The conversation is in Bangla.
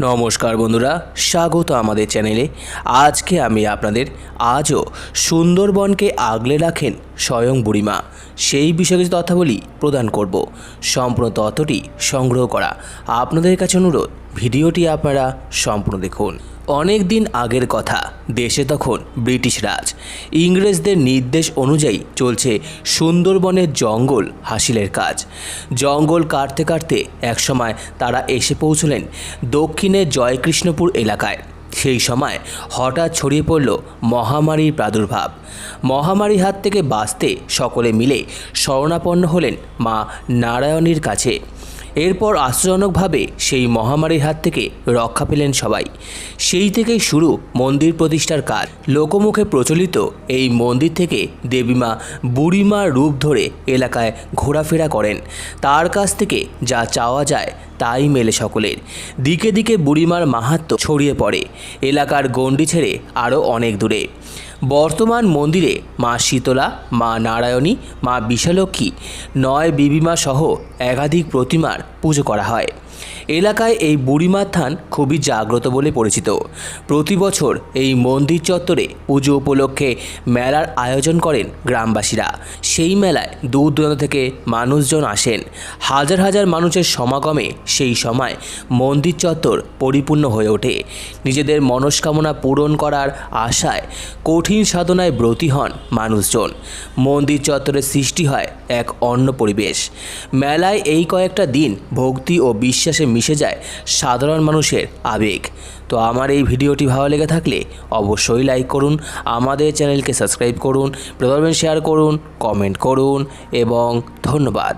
নমস্কার বন্ধুরা, স্বাগত আমাদের চ্যানেলে। আজকে আমি আপনাদের আজও সুন্দরবনকে আগলে রাখেন স্বয়ং বুড়িমা। সেই বিষয়ে কিছু তথ্যাবলী প্রদান করব। সম্পূর্ণ তথ্যটি সংগ্রহ করা। আপনাদের কাছে অনুরোধ ভিডিওটি আপনারা সম্পূর্ণ দেখুন। অনেক দিন আগের কথা, দেশে তখন ব্রিটিশ রাজ। ইংরেজদের নির্দেশ অনুযায়ী চলছে সুন্দরবনের জঙ্গল হাসিলের কাজ। জঙ্গল কাটতে কাটতে একসময় তারা এসে পৌঁছলেন দক্ষিণের জয়কৃষ্ণপুর এলাকায়। সেই সময় হঠাৎ ছড়িয়ে পড়ল মহামারীর প্রাদুর্ভাব। মহামারীর হাত থেকে বাঁচতে সকলে মিলে শরণাপন্ন হলেন মা নারায়ণীর কাছে। এরপর আশ্চর্যজনকভাবে সেই মহামারীর হাত থেকে রক্ষা পেলেন সবাই। সেই থেকেই শুরু মন্দির প্রতিষ্ঠার কাজ। লোকমুখে প্রচলিত এই মন্দির থেকে দেবীমা বুড়িমা রূপ ধরে এলাকায় ঘোরাফেরা করেন। তার কাছ থেকে যা চাওয়া যায় তাই মেলে সকলের। দিকে দিকে বুড়িমার মাহাত্ম্য ছড়িয়ে পড়ে। এলাকার গণ্ডি ছেড়ে আরও অনেক দূরে। বর্তমান মন্দিরে মা শীতলা, মা নারায়ণী, মা বিশালক্ষী, নয় বিবিমা সহ একাধিক প্রতিমার পুজো করা হয়। এলাকায় এই বুড়িমার থান খুবই জাগ্রত বলে পরিচিত। প্রতি বছর এই মন্দির চত্বরে পুজো উপলক্ষে মেলার আয়োজন করেন গ্রামবাসীরা। সেই মেলায় দূর দূরান্ত থেকে মানুষজন আসেন। হাজার হাজার মানুষের সমাগমে সেই সময় মন্দির চত্বর পরিপূর্ণ হয়ে ওঠে। নিজেদের মনস্কামনা পূরণ করার আশায় কঠিন সাধনায় ব্রতী হন মানুষজন। মন্দির চত্বরে সৃষ্টি হয় এক অন্য পরিবেশ। মেলায় এই কয়েকটা দিন ভক্তি ও বিশ্বাসে মিশে যায় সাধারণ মানুষের আবেগ। তো আমার এই ভিডিওটি ভালো লেগে থাকলে অবশ্যই লাইক করুন, আমাদের চ্যানেলকে সাবস্ক্রাইব করুন প্রদর্শন শেয়ার করুন কমেন্ট করুন এবং ধন্যবাদ।